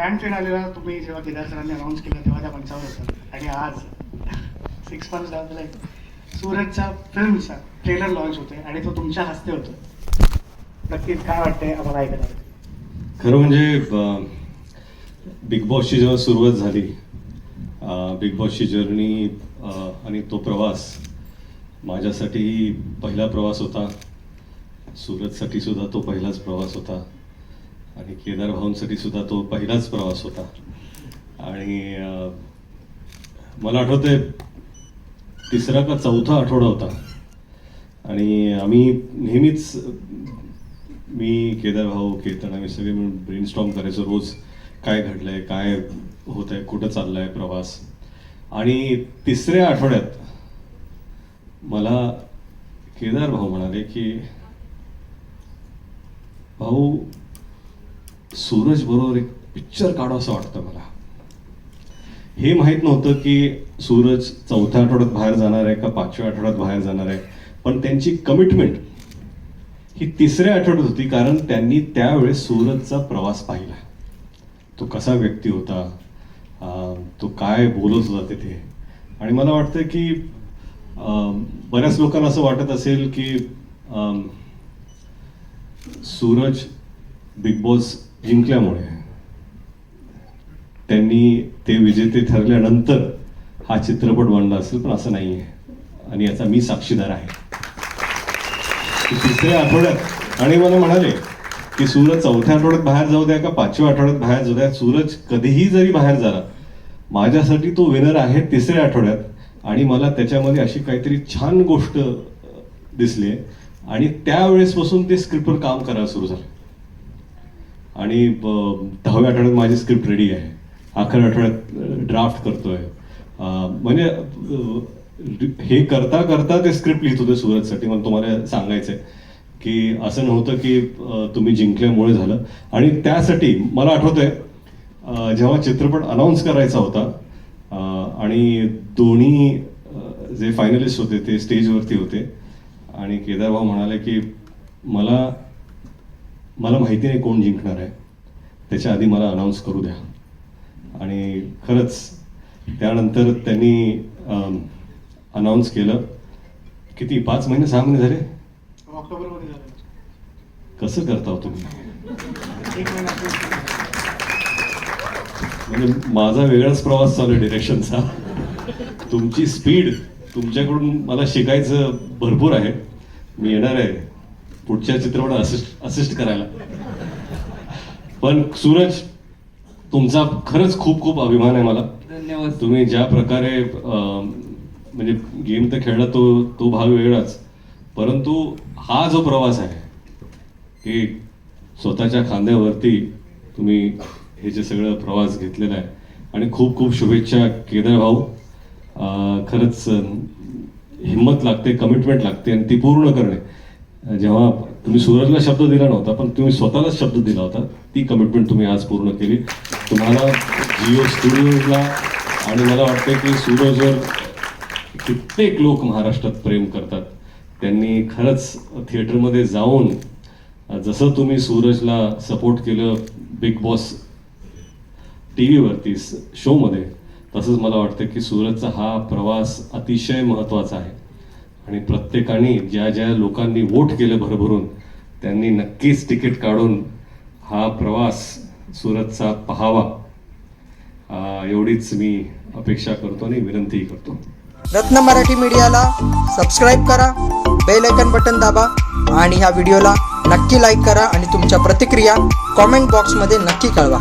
Grand फिनालेला तुम्ही जेव्हा केदार सरांनी अनाऊन्स केलं तेव्हा त्या मंचावर होतं. आणि आज सिक्स मंथ्स डाऊन लाईक सूरजचा फिल्मचा ट्रेलर लॉन्च होते आणि तो तुमच्या हस्ते होतो नक्कीच काय वाटतंय आम्हाला ऐकायला खरं म्हणजे बिग बॉसची जेव्हा सुरुवात झाली बिग बॉसची जर्नी आणि तो प्रवास माझ्यासाठी पहिला प्रवास होता. सुरतसाठी सुद्धा तो पहिलाच प्रवास होता. आणि केदार भाऊंसाठी सुद्धा तो पहिलाच प्रवास होता. आणि मला आठवतंय तिसरा का चौथा आठवडा होता. आणि आम्ही नेहमीच मी केदार भाऊ केतन आम्ही सगळे मिळून ब्रेनस्टॉर्म करायचो रोज काय घडलंय काय होत आहे कुठं चाललाय प्रवास. आणि तिसऱ्या आठवड्यात मला केदार भाऊ म्हणाले की भाऊ सूरज बरोबर एक पिक्चर काढू असं वाटतं मला. हे माहीत नव्हतं की सूरज चौथ्या आठवड्यात बाहेर जाणार आहे का पाचव्या आठवड्यात बाहेर जाणार आहे. पण त्यांची कमिटमेंट ही तिसऱ्या आठवड्यात होती कारण त्यांनी त्यावेळेस सूरजचा प्रवास पाहिला. तो कसा व्यक्ती होता तो काय बोलत होता तिथे. आणि मला वाटतं की बऱ्याच लोकांना असं वाटत असेल की अं, सूरज बिग बॉस जिंकल्यामुळे. त्यांनी ते विजेते ठरल्यानंतर हा चित्रपट बनला असेल पण असं नाही आहे आणि याचा मी साक्षीदार आहे. तिसऱ्या आठवड्यात आणि मला म्हणाले की सूरज चौथ्या आठवड्यात बाहेर जाऊ द्या का? पाचव्या आठवड्यात बाहेर जाऊ द्या. सूरज कधीही जरी बाहेर झाला माझ्यासाठी तो विनर आहे तिसऱ्या आठवड्यात. आणि मला त्याच्यामध्ये अशी काहीतरी छान गोष्ट दिसली आणि त्यावेळेसपासून ते स्क्रिप्टवर काम करायला सुरू झालं. आणि ब- दहाव्या आठवड्यात माझी स्क्रिप्ट रेडी आहे. अकरा आठवड्यात ड्राफ्ट करतोय. म्हणजे हे करता करता ते स्क्रिप्ट लिहित होते सुरतसाठी. मला तुम्हाला सांगायचंय की असं नव्हतं की तुम्ही जिंकल्यामुळे झालं. आणि त्यासाठी मला आठवतंय जेव्हा चित्रपट अनाऊन्स करायचा होता आणि दोन्ही जे फायनलिस्ट होते ते स्टेजवरती होते. आणि केदारभाऊ म्हणाले की मला मला माहिती नाही कोण जिंकणार आहे. त्याच्या आधी मला अनाऊन्स करू द्या. आणि खरंच त्यानंतर त्यांनी अनाऊन्स केलं. किती पाच महिने सहा महिने झाले? कसं करता हो तुम्ही? म्हणजे माझा वेगळाच प्रवास चालू आहे डिरेक्शनचा तुमची स्पीड तुमच्याकडून मला शिकायचं भरपूर आहे. मी येणार आहे. पुढच्या चित्रपटात असिस्ट असिस्ट करायला. पण सूरज तुमचा खरंच खूप खूप अभिमान आहे मला. धन्यवाद. तुम्ही ज्या प्रकारे म्हणजे गेम तर खेळला तो तो भाग वेगळाच. परंतु हा जो प्रवास आहे की स्वतःच्या खांद्यावरती तुम्ही हे जे सगळं प्रवास घेतलेला आहे आणि खूप खूप शुभेच्छा केदार भाऊ. खरंच हिंमत लागते कमिटमेंट लागते आणि ती पूर्ण करणे. जेव्हा तुम्ही सूरजला शब्द दिला नव्हता पण तुम्ही स्वतःलाच शब्द दिला होता ती कमिटमेंट तुम्ही आज पूर्ण केली. तुम्हाला जिओ स्टुडिओला आणि मला वाटतं की सूरजवर कित्येक लोक महाराष्ट्रात प्रेम करतात. त्यांनी खरंच थिएटरमध्ये जाऊन जसं तुम्ही सूरजला सपोर्ट केलं बिग बॉस टी व्हीवरती शोमध्ये तसंच मला वाटतं की सूरजचा हा प्रवास अतिशय महत्त्वाचा आहे. आणि प्रत्येकाने ज्या ज्या लोकांनी वोट केलं भरभरून त्यांनी नक्कीच तिकीट काढून हा प्रवास सुरतचा पाहावा. एवढीच मी अपेक्षा करतो आणि विनंतीही करतो. रत्न मराठी मीडियाला सबस्क्राईब करा बेल आयकन बटन दाबा आणि ह्या व्हिडिओला नक्की लाईक करा आणि तुमच्या प्रतिक्रिया कॉमेंट बॉक्समध्ये नक्की कळवा.